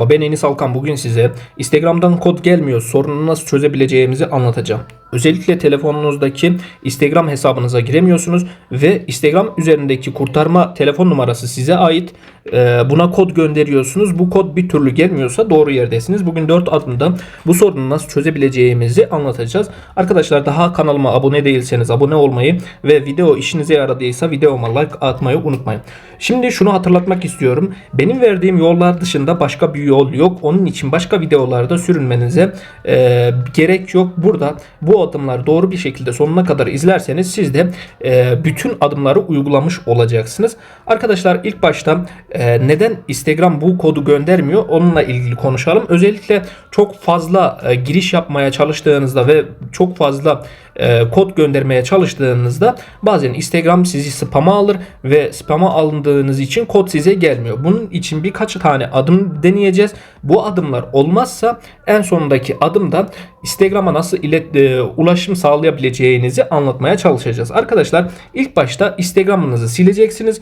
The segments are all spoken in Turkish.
Ben Enis Alkan bugün size Instagram'dan kod gelmiyor sorununu nasıl çözebileceğimizi anlatacağım. Özellikle telefonunuzdaki Instagram hesabınıza giremiyorsunuz ve Instagram üzerindeki kurtarma telefon numarası size ait. Ee, Buna kod gönderiyorsunuz. Bu kod bir türlü gelmiyorsa doğru yerdesiniz. Bugün 4 adımda bu sorunu nasıl çözebileceğimizi anlatacağız. Arkadaşlar daha kanalıma abone değilseniz abone olmayı ve video işinize yaradıysa videoma like atmayı unutmayın. Şimdi şunu hatırlatmak istiyorum. Benim verdiğim yollar dışında başka bir yol yok. Onun için başka videolarda sürünmenize e, gerek yok. Burada bu adımları doğru bir şekilde sonuna kadar izlerseniz siz de e, bütün adımları uygulamış olacaksınız. Arkadaşlar ilk başta e, neden Instagram bu kodu göndermiyor onunla ilgili konuşalım. Özellikle çok fazla e, giriş yapmaya çalıştığınızda ve çok fazla e, kod göndermeye çalıştığınızda bazen Instagram sizi spam'a alır ve spam'a alındığınız için kod size gelmiyor. Bunun için birkaç tane adım deneyeceğiz. Bu adımlar olmazsa en sonundaki adımda Instagram'a nasıl ilet, e, ulaşım sağlayabileceğinizi anlatmaya çalışacağız. Arkadaşlar ilk başta Instagram'ınızı sileceksiniz.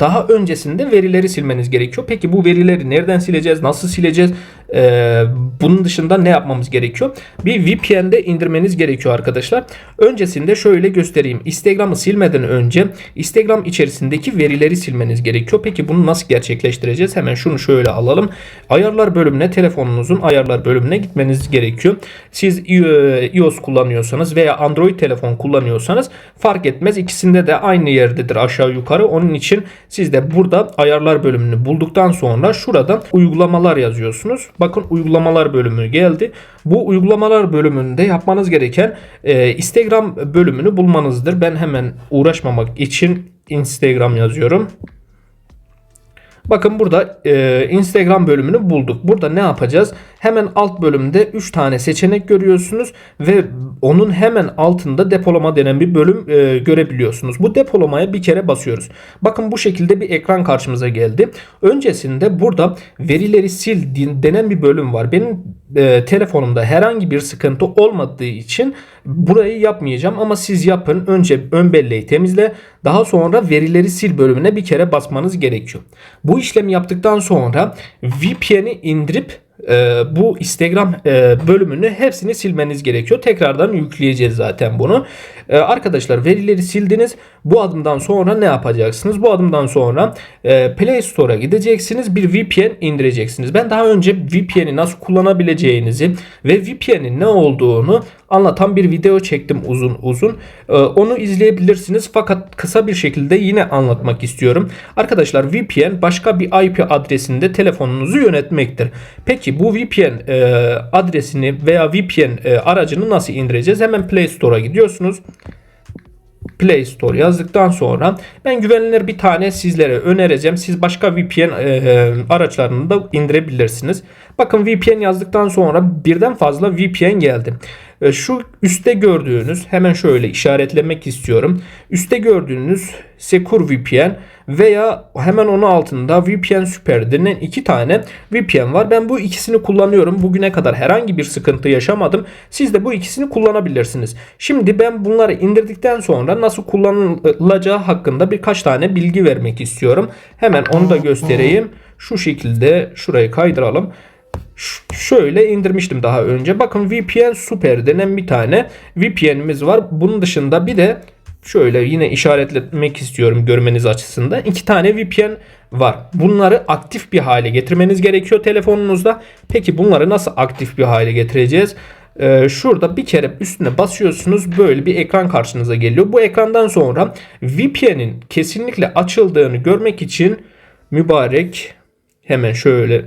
Daha öncesinde verileri silmeniz gerekiyor. Peki bu verileri nereden sileceğiz? Nasıl sileceğiz? Ee, bunun dışında ne yapmamız gerekiyor? Bir VPN'de indirmeniz gerekiyor arkadaşlar. Öncesinde şöyle göstereyim. Instagram'ı silmeden önce Instagram içerisindeki verileri silmeniz gerekiyor. Peki bunu nasıl gerçekleştireceğiz? Hemen şunu şöyle alalım. Ayarlar bölümüne telefonunuzun ayarlar bölümüne gitmeniz gerekiyor. Siz e, iOS kullanıyorsanız veya Android telefon kullanıyorsanız fark etmez. İkisinde de aynı yerdedir aşağı yukarı. Onun için siz de burada ayarlar bölümünü bulduktan sonra şurada uygulamalar yazıyorsunuz. Bakın uygulamalar bölümü geldi. Bu uygulamalar bölümünde yapmanız gereken e, Instagram bölümünü bulmanızdır. Ben hemen uğraşmamak için Instagram yazıyorum. Bakın burada e, Instagram bölümünü bulduk. Burada ne yapacağız? Hemen alt bölümde 3 tane seçenek görüyorsunuz ve onun hemen altında depolama denen bir bölüm e, görebiliyorsunuz. Bu depolamaya bir kere basıyoruz. Bakın bu şekilde bir ekran karşımıza geldi. Öncesinde burada verileri sil denen bir bölüm var. Benim e, telefonumda herhangi bir sıkıntı olmadığı için burayı yapmayacağım ama siz yapın. Önce ön belleği temizle. Daha sonra verileri sil bölümüne bir kere basmanız gerekiyor. Bu işlemi yaptıktan sonra VPN'i indirip e, bu Instagram e, bölümünü hepsini silmeniz gerekiyor. Tekrardan yükleyeceğiz zaten bunu. E, arkadaşlar verileri sildiniz. Bu adımdan sonra ne yapacaksınız? Bu adımdan sonra e, Play Store'a gideceksiniz. Bir VPN indireceksiniz. Ben daha önce VPN'i nasıl kullanabileceğinizi ve VPN'in ne olduğunu anlatan bir video çektim uzun uzun. E, onu izleyebilirsiniz. Fakat kısa bir şekilde yine anlatmak istiyorum. Arkadaşlar VPN başka bir IP adresinde telefonunuzu yönetmektir. Peki bu VPN e, adresini veya VPN e, aracını nasıl indireceğiz? Hemen Play Store'a gidiyorsunuz. Play Store yazdıktan sonra ben güvenilir bir tane sizlere önereceğim. Siz başka VPN e, araçlarını da indirebilirsiniz. Bakın VPN yazdıktan sonra birden fazla VPN geldi. E, şu üstte gördüğünüz hemen şöyle işaretlemek istiyorum. Üstte gördüğünüz Secure VPN veya hemen onun altında VPN Super denen iki tane VPN var. Ben bu ikisini kullanıyorum. Bugüne kadar herhangi bir sıkıntı yaşamadım. Siz de bu ikisini kullanabilirsiniz. Şimdi ben bunları indirdikten sonra nasıl kullanılacağı hakkında birkaç tane bilgi vermek istiyorum. Hemen onu da göstereyim. Şu şekilde şurayı kaydıralım şöyle indirmiştim daha önce. Bakın VPN Super denen bir tane VPN'imiz var. Bunun dışında bir de şöyle yine işaretlemek istiyorum görmeniz açısından. iki tane VPN var. Bunları aktif bir hale getirmeniz gerekiyor telefonunuzda. Peki bunları nasıl aktif bir hale getireceğiz? Ee, şurada bir kere üstüne basıyorsunuz böyle bir ekran karşınıza geliyor. Bu ekrandan sonra VPN'in kesinlikle açıldığını görmek için mübarek hemen şöyle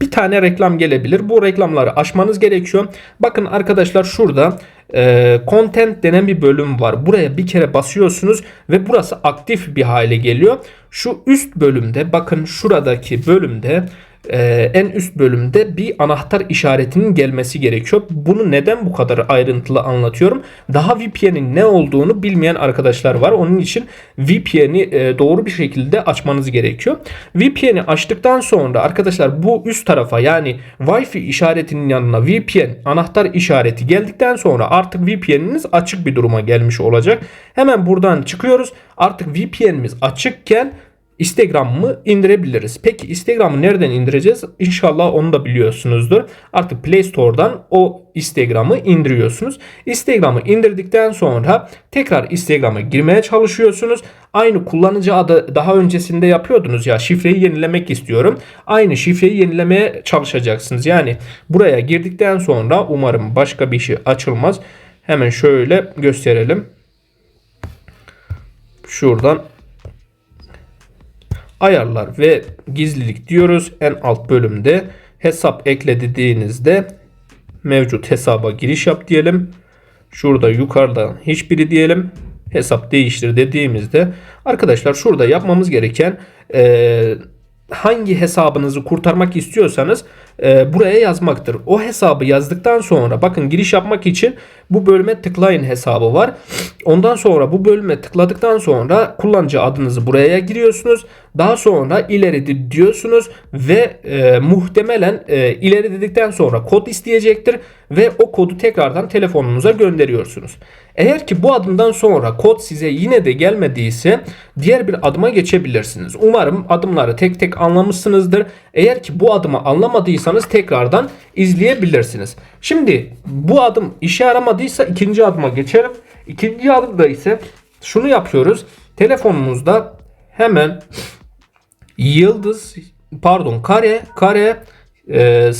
bir tane reklam gelebilir. Bu reklamları aşmanız gerekiyor. Bakın arkadaşlar şurada e, content denen bir bölüm var. Buraya bir kere basıyorsunuz ve burası aktif bir hale geliyor. Şu üst bölümde bakın şuradaki bölümde e, en üst bölümde bir anahtar işaretinin gelmesi gerekiyor. Bunu neden bu kadar ayrıntılı anlatıyorum? Daha VPN'in ne olduğunu bilmeyen arkadaşlar var. Onun için VPN'i e, doğru bir şekilde açmanız gerekiyor. VPN'i açtıktan sonra arkadaşlar bu üst tarafa yani Wi-Fi işaretinin yanına VPN anahtar işareti geldikten sonra artık VPN'iniz açık bir duruma gelmiş olacak. Hemen buradan çıkıyoruz. Artık VPN'imiz açıkken Instagram'ı indirebiliriz. Peki Instagram'ı nereden indireceğiz? İnşallah onu da biliyorsunuzdur. Artık Play Store'dan o Instagram'ı indiriyorsunuz. Instagram'ı indirdikten sonra tekrar Instagram'a girmeye çalışıyorsunuz. Aynı kullanıcı adı daha öncesinde yapıyordunuz ya şifreyi yenilemek istiyorum. Aynı şifreyi yenilemeye çalışacaksınız. Yani buraya girdikten sonra umarım başka bir şey açılmaz. Hemen şöyle gösterelim. Şuradan ayarlar ve gizlilik diyoruz. En alt bölümde hesap ekle dediğinizde mevcut hesaba giriş yap diyelim. Şurada yukarıda hiçbiri diyelim. Hesap değiştir dediğimizde arkadaşlar şurada yapmamız gereken eee, hangi hesabınızı kurtarmak istiyorsanız e, buraya yazmaktır. O hesabı yazdıktan sonra bakın giriş yapmak için bu bölüme tıklayın hesabı var. Ondan sonra bu bölüme tıkladıktan sonra kullanıcı adınızı buraya giriyorsunuz. Daha sonra ileri di- diyorsunuz ve e, muhtemelen e, ileri dedikten sonra kod isteyecektir ve o kodu tekrardan telefonunuza gönderiyorsunuz. Eğer ki bu adımdan sonra kod size yine de gelmediyse diğer bir adıma geçebilirsiniz. Umarım adımları tek tek anlamışsınızdır. Eğer ki bu adımı anlamadıysanız tekrardan izleyebilirsiniz. Şimdi bu adım işe yaramadıysa ikinci adıma geçelim. İkinci adımda ise şunu yapıyoruz. Telefonumuzda hemen yıldız pardon kare kare e,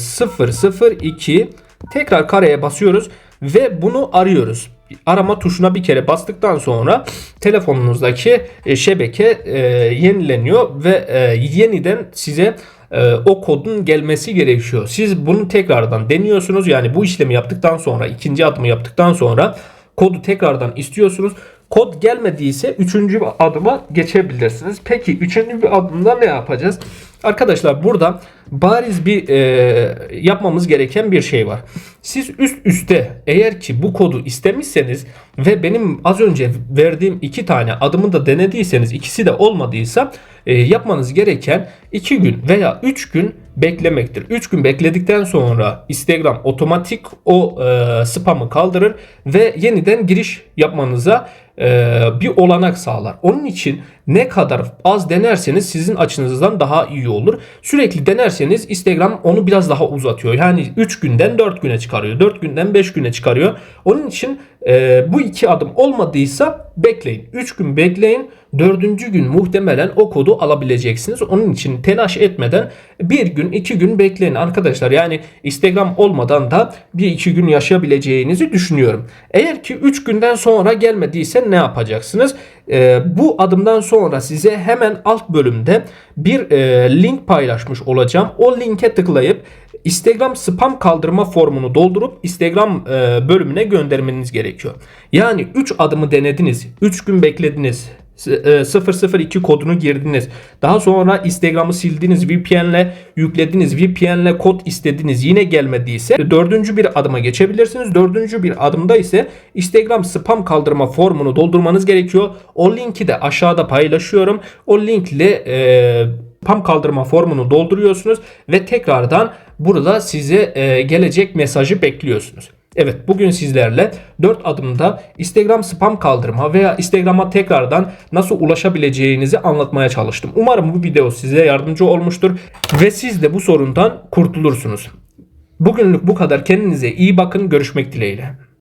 002 tekrar kareye basıyoruz ve bunu arıyoruz. Arama tuşuna bir kere bastıktan sonra telefonunuzdaki e, şebeke e, yenileniyor ve e, yeniden size e, o kodun gelmesi gerekiyor. Siz bunu tekrardan deniyorsunuz. Yani bu işlemi yaptıktan sonra ikinci adımı yaptıktan sonra kodu tekrardan istiyorsunuz. Kod gelmediyse üçüncü adıma geçebilirsiniz. Peki üçüncü bir adımda ne yapacağız? Arkadaşlar burada bariz bir e, yapmamız gereken bir şey var. Siz üst üste eğer ki bu kodu istemişseniz ve benim az önce verdiğim iki tane adımı da denediyseniz ikisi de olmadıysa e, yapmanız gereken 2 gün veya 3 gün beklemektir. 3 gün bekledikten sonra Instagram otomatik o e, spamı kaldırır ve yeniden giriş yapmanıza bir olanak sağlar. Onun için ne kadar az denerseniz sizin açınızdan daha iyi olur. Sürekli denerseniz Instagram onu biraz daha uzatıyor. Yani 3 günden 4 güne çıkarıyor. 4 günden 5 güne çıkarıyor. Onun için e, bu iki adım olmadıysa bekleyin. 3 gün bekleyin. Dördüncü gün muhtemelen o kodu alabileceksiniz. Onun için telaş etmeden bir gün iki gün bekleyin arkadaşlar. Yani Instagram olmadan da bir iki gün yaşayabileceğinizi düşünüyorum. Eğer ki 3 günden sonra gelmediyse ne yapacaksınız? Ee, bu adımdan sonra size hemen alt bölümde bir e, link paylaşmış olacağım. O linke tıklayıp Instagram spam kaldırma formunu doldurup Instagram e, bölümüne göndermeniz gerekiyor. Yani 3 adımı denediniz. 3 gün beklediniz. E, 002 kodunu girdiniz. Daha sonra Instagram'ı sildiniz. VPN'le yüklediniz. VPN'le kod istediniz. Yine gelmediyse dördüncü bir adıma geçebilirsiniz. Dördüncü bir adımda ise Instagram spam kaldırma formunu doldurmanız gerekiyor. O linki de aşağıda paylaşıyorum. O linkle e, spam kaldırma formunu dolduruyorsunuz ve tekrardan burada size e, gelecek mesajı bekliyorsunuz. Evet bugün sizlerle 4 adımda Instagram spam kaldırma veya Instagram'a tekrardan nasıl ulaşabileceğinizi anlatmaya çalıştım. Umarım bu video size yardımcı olmuştur ve siz de bu sorundan kurtulursunuz. Bugünlük bu kadar. Kendinize iyi bakın. Görüşmek dileğiyle.